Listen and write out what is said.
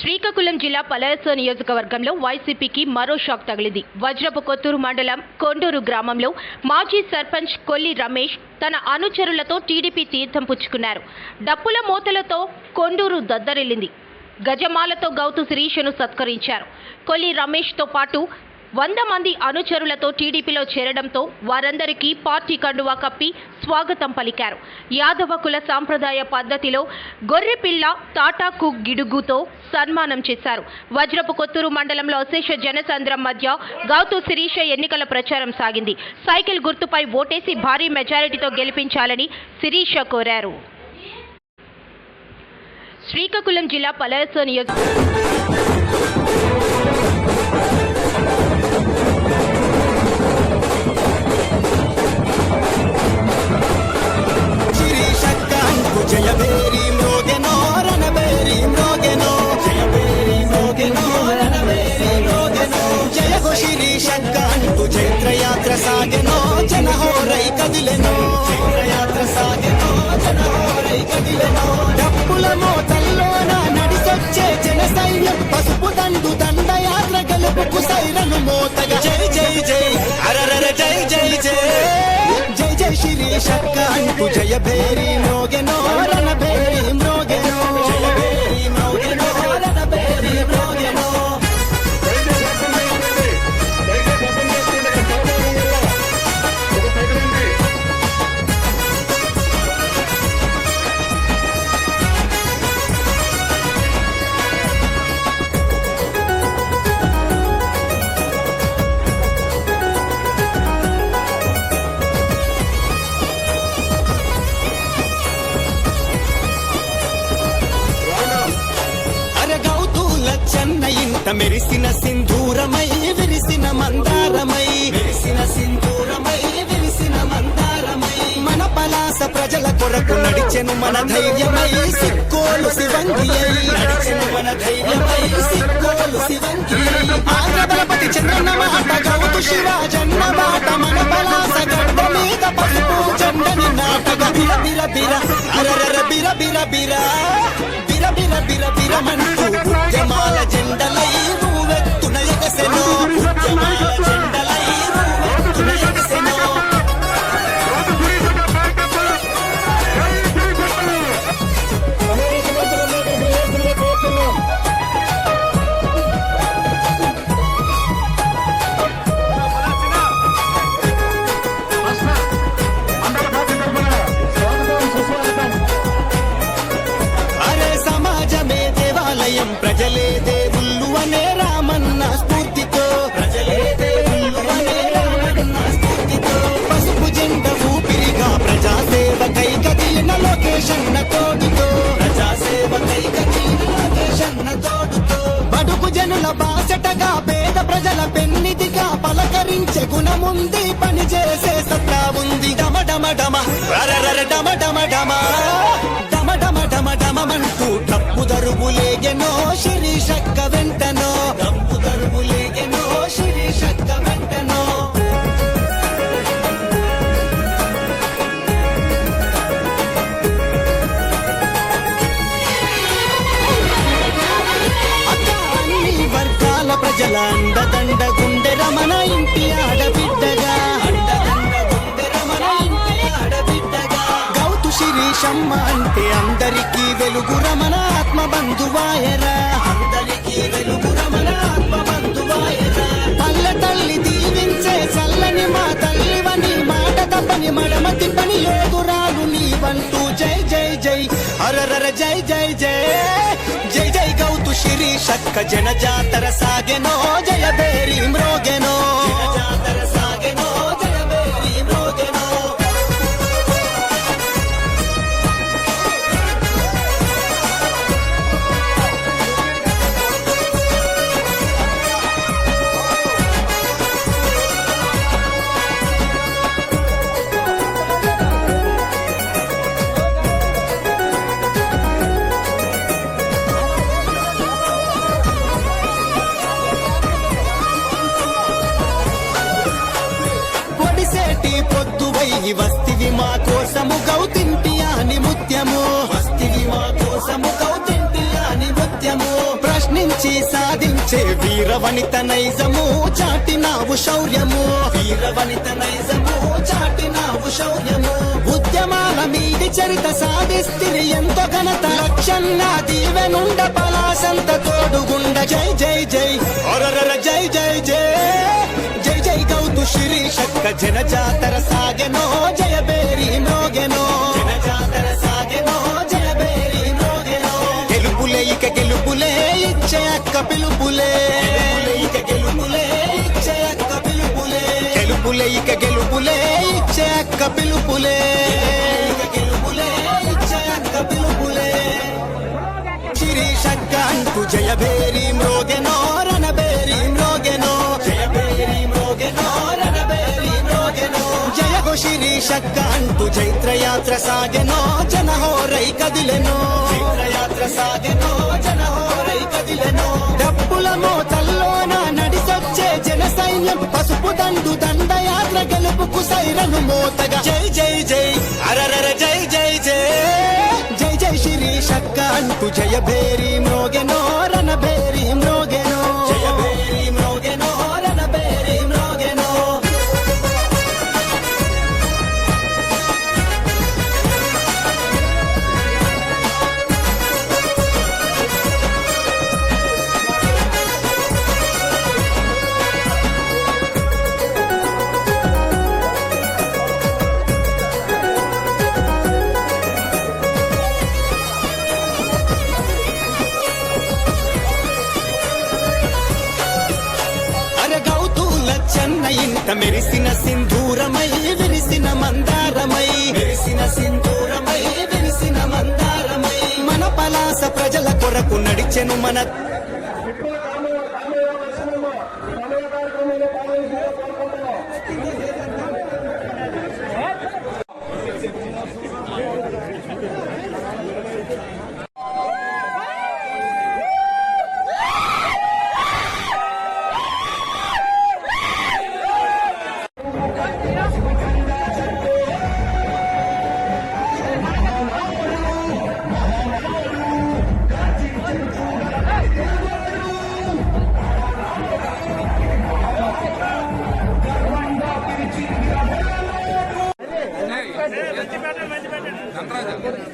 శ్రీకాకుళం జిల్లా పలాయస నియోజకవర్గంలో వైసీపీకి మరో షాక్ తగిలింది. వజ్రపు కొత్తూరు మండలం కొండూరు గ్రామంలో మాజీ సర్పంచ్ కొల్లి రమేష్ తన అనుచరులతో టీడీపీ తీర్థం పుచ్చుకున్నారు. డప్పుల మూతలతో కొండూరు దద్దరిల్లింది. గజమాలతో గౌతు శిరీషను సత్కరించారు. కొల్లి రమేష్తో పాటు వంద మంది అనుచరులతో టీడీపీలో చేరడంతో వారందరికీ పార్టీ కండువా కప్పి స్వాగతం పలికారు. యాదవ కుల సాంప్రదాయ పద్ధతిలో గొర్రెపిల్ల తాటాకు గిడుగుతో సన్మానం చేశారు. వజ్రపు కొత్తూరు మండలంలో అశేష జనసంద్రం మధ్య గౌతు శిరీష ఎన్నికల ప్రచారం సాగింది. సైకిల్ గుర్తుపై ఓటేసి భారీ మెజారిటీతో గెలిపించాలని శిరీష కోరారు. శ్రీకాకుళం జిల్లా పలాస నియోజక మోతగా. జై జై జై. అరరర జై జై జై. జై జై శిరీషక్క. అంటూ జయ భేరి మ్రోగెనో రణ చెన్న మెరిసిన సింధూరమై విరిసిన మందారమై. మెరిసిన సింధూరమై విరిసిన మందారమై. మన పలాస ప్రజల కొరకు నడిచెను మన ధైర్యమై. సిక్కోలు శివంగి నడిచెను మన ధైర్యమై. సిక్కోలు శివంగి అయి చంద్రన్న మాట గౌతు శివ జన్మ మాట మన పలాస గడ్డ మీద పసుపు జెండని నాటక బిర బిర బిర. అరర బిర బిర బిర. బిర బిర బిర బిరమంటూ ప్రజలే దేవుళ్ళు అనే రామన్న స్ఫూర్తితో. ప్రజలే దేవుళ్ళు అనే రామన్న స్ఫూర్తితో. పసుపు జెండ ఊపిరిగా ప్రజాసేవకై కదిలిన లొకేషన్ తోడుతో. ప్రజాసేవకై కదిలిన లొకేషన్ తోడుతో. బడుగు జనుల బాసటగా పేద ప్రజల పెన్నిదిగా పలకరించే గుణముంది పనిచేసే సత్తా ఉంది. డమ డమ డమ. రరరర డమ డమ డమ డమ. శిరీషమ్మ అంటే అందరికీ వెలుగు రమణ ఆత్మ బంధువాయరా. అందరికీ వెలుగు రమణ ఆత్మ బంధువాయరా. పల్లె తల్లి దీవించే చల్లని మా తల్లివని మాట తప్పని మడమ తిప్పని యోగురాలు నీవంటూ. జై జై జై అరరర జై జై జై జై జై గౌతు శిరీషక్క జన జాతర సాగెనో జయ బేరి మ్రోగెనో. కోసము గౌతింటి అని ముత్యము. వస్తివి మా కోసము గౌతింటి అని ముత్యము. ప్రశ్నించి సాధించే వీరవనిత నైజము చాటినావు శౌర్యము. వీరవనిత నైజము చాటినావు శౌర్యము. ఉద్యమాల మీది చరిత సాధిస్తిరి ఎంతో ఘనత. లక్షన్న దీవెనుండ పలాసంత తోడుగుండ. జై జై జై. ఒరరర జై జై జై. జై జై గౌతు శిరీషక్క జనజాతర సాగెనో జయ పిలుపులే ఇక గెలుపులే ఇచ్చే అక్క పిలుపులే గెలుపులే ఇక గెలుపులే ఇచ్చే అక్క పిలుపులే గెలుపులే ఇచ్చే అక్క పిలుపులే శిరీషక్క అంటూ జయ భేరి శిరీషక్క అంటూ చైత్రయాత్ర సాగెనో జనహోరై కదిలెనో చైత్రయాత్ర సాగెనో జనహోరై కదిలెనో డప్పుల మోతల్లోన నడిసొచ్చే జన సైన్యం పసుపు దండు దండయాత్ర గెలుపుకు సైరను మోతగా. జై జై జై అరరర జై జై జై. జై జై శ్రీ శక్క అంటూ జయ భేరి మ్రోగెనో ఇంట మెరిసిన సింధూరమై విరిసిన మందారమై. మెరిసిన సింధూరమై విరిసిన మందారమై. మన పలాస ప్రజల కొరకు నడిచెను మన Gracias.